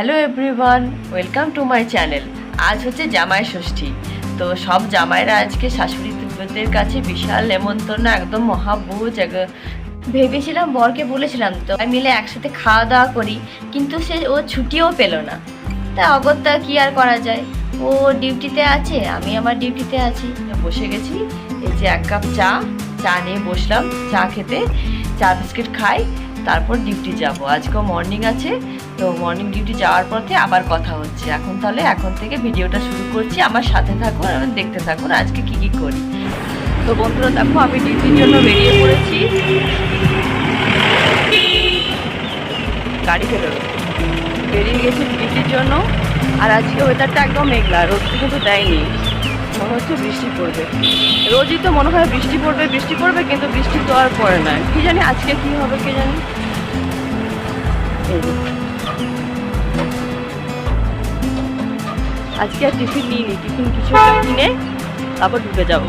Hello everyone welcome to my channel আজ হচ্ছে জামাই ষষ্ঠী। তো সব জামাইরা আজকে শাশুড়িদের কাছে বিশাল নেমন্তন্ন, একদম মহাভোজ ভেবেছিলাম বরকে বলেছিলাম তো মিলে একসাথে খাওয়া দাওয়া করি। কিন্তু সে ও ছুটিও পেল না। তা অগত্যা কি আর করা যায়? ও ডিউটিতে আছে, আমি আমার ডিউটিতে আছি। বসে গেছি, এই যে এক কাপ চা চা নিয়ে বসলাম, চা খেতে, চা বিস্কিট খাই। তারপর ডিউটি যাব। আজকেও মর্নিং আছে, তো মর্নিং ডিউটি যাওয়ার পথে আবার কথা হচ্ছে। এখন তাহলে এখন থেকে ভিডিওটা শুরু করছি। আমার সাথে থাকুন এবং দেখতে থাকুন আজকে কি কি করি। তো বন্ধুরা, দেখো, আমি ডিউটির জন্য বেরিয়ে পড়েছি। গাড়ি বেরোলো বেরিয়ে গেছি ডিউটির জন্য। আর আজকে ওয়েদারটা একদম মেঘলা রোদ কিন্তু দেয়নি। মনে হচ্ছে বৃষ্টি পড়বে। রোজই তো মনে হয় বৃষ্টি পড়বে বৃষ্টি পড়বে, কিন্তু বৃষ্টি তো আর পড়ে না। কি জানি আজকে কি হবে, কে জানি? আজকে আর টিফিন নিইনি, টিফিন কিছু একটা কিনে তারপর ঢুকে যাব।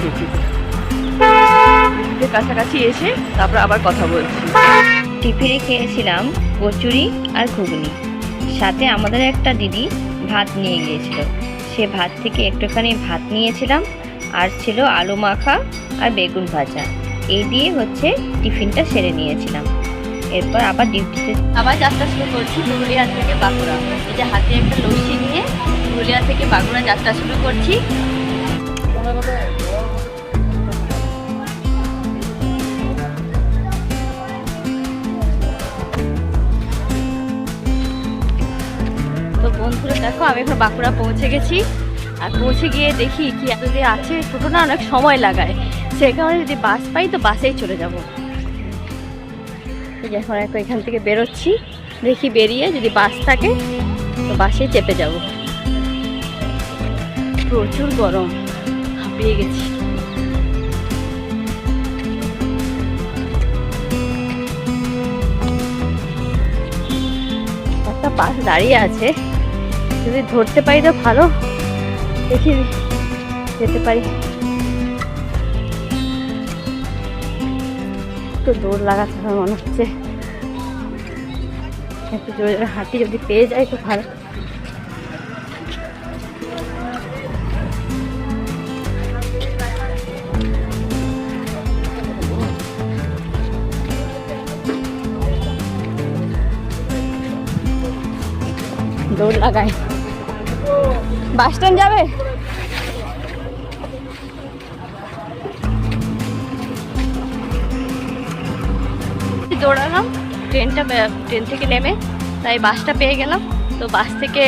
ডিউটিতে কাছাকাছি এসে তারপর আবার কথা বলছি। টিফিনে খেয়েছিলাম কচুরি আর ঘুগনি। সাথে আমাদের একটা দিদি ভাত নিয়ে গিয়েছিল। সে ভাত থেকে একটুখানি ভাত নিয়েছিলাম, আর ছিল আলু মাখা আর বেগুন ভাজা। এই দিয়ে হচ্ছে টিফিনটা সেরে নিয়েছিলাম। এরপর আবার ডিউটিতে। আবার যাত্রা শুরু করছি পুরুলিয়া থেকে বাঁকুড়া। এই যে হাতে একটা লস্যি নিয়ে পুরুলিয়া থেকে বাঁকুড়া যাত্রা শুরু করছি। তো বন্ধুরা, দেখো, আমি এখন বাঁকুড়া পৌঁছে গেছি। আর পৌঁছে গিয়ে দেখি কি এত যে আছে টোটো না, অনেক সময় লাগায়। সে কারণে যদি বাস পাই, তো বাসেই চলে যাব। এখন এখন এখান থেকে বেরোচ্ছি। দেখি বেরিয়ে যদি বাস থাকে, তো বাসে চেপে যাব। প্রচুর গরম, হাঁপিয়ে গেছি। একটা বাস দাঁড়িয়ে আছে। যদি ধরতে পারি তো ভালো। দেখি, যেতে পারি। একটু দৌড় লাগাতে হবে মনে হচ্ছে। একটু জোরে জোরে হাঁটি যদি পেয়ে যায় তো ভালো। দৌড় লাগাই। বাস স্ট্যান্ড যাবে? দৌড়ালাম। ট্রেনটা ট্রেন থেকে নেমে তাই বাসটা পেয়ে গেলাম। তো বাস থেকে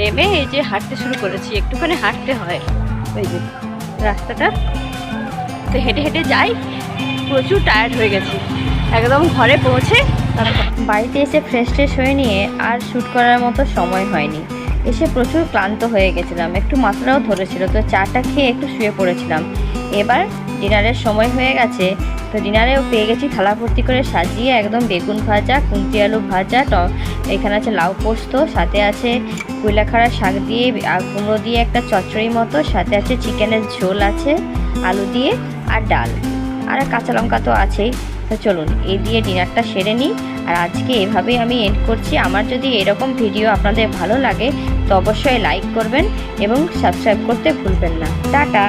নেমে এই যে হাঁটতে শুরু করেছি, একটুখানি হাঁটতে হয়। ওই যে রাস্তাটা। তো হেঁটে হেঁটে যাই, প্রচুর টায়ার্ড হয়ে গেছি। একদম ঘরে পৌঁছে বাড়িতে এসে ফ্রেশ ট্রেশ হয়ে নিয়ে আর শ্যুট করার মতো সময় হয়নি। এসে প্রচুর ক্লান্ত হয়ে গেছিলাম। একটু মাথাটাও ধরেছিল। তো চাটা খেয়ে একটু শুয়ে পড়েছিলাম। এবার ডিনারের সময় হয়ে গেছে। তো ডিনারেও পেয়ে গেছি। থালা ভর্তি করে সাজিয়ে একদম বেগুন ভাজা কুন্তি আলু ভাজা, ট, এখানে আছে লাউ পোস্ত, সাথে আছে কুইলাখাড়া শাক দিয়ে আর কুমড়ো দিয়ে একটা চচ্চড়ি মতো, সাথে আছে চিকেনের ঝোল আছে, আলু দিয়ে আর ডাল। আর কাঁচা লঙ্কা তো আছেই। তো চলুন, এই দিয়ে ডিনারটা সেরে নিই। আর আজকে এভাবেই আমি এন্ড করছি। আমার যদি এরকম ভিডিও আপনাদের ভালো লাগে, তো অবশ্যই লাইক করবেন এবং সাবস্ক্রাইব করতে ভুলবেন না। টাটা!